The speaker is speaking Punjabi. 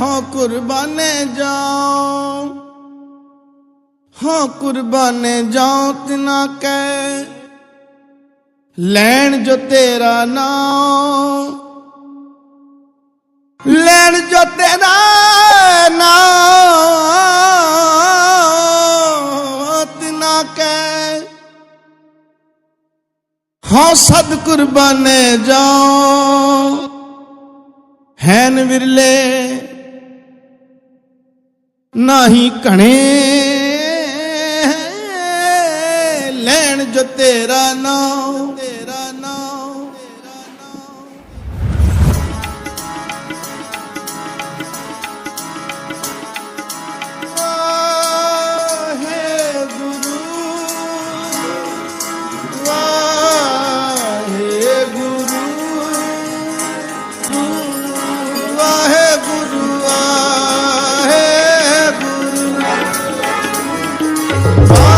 ਹਾਂ ਕੁਰਬਾਨੇ ਜਾਉ। ਹਾਂ ਕੁਰਬਾਨੇ ਜਾਉ ਤਿਨਾ ਕੈ। ਲੈਣ ਜੋ ਤੇਰਾ ਨਾਮ ਲੈਣ ਜੋ ਤੇਰਾ ਨਾਮ ਤਿਨਾ ਕੈ। ਹਾਂ ਸਦ ਕੁਰਬਾਨੇ ਜਾਉ। ਹੈਨ ਵਿਰਲੇ ਨਾਹੀ ਘਣੇ ਲੈਣ ਜੋ ਤੇਰਾ ਨਾਮ ਤੇਰਾ ਨਾਮ Oh.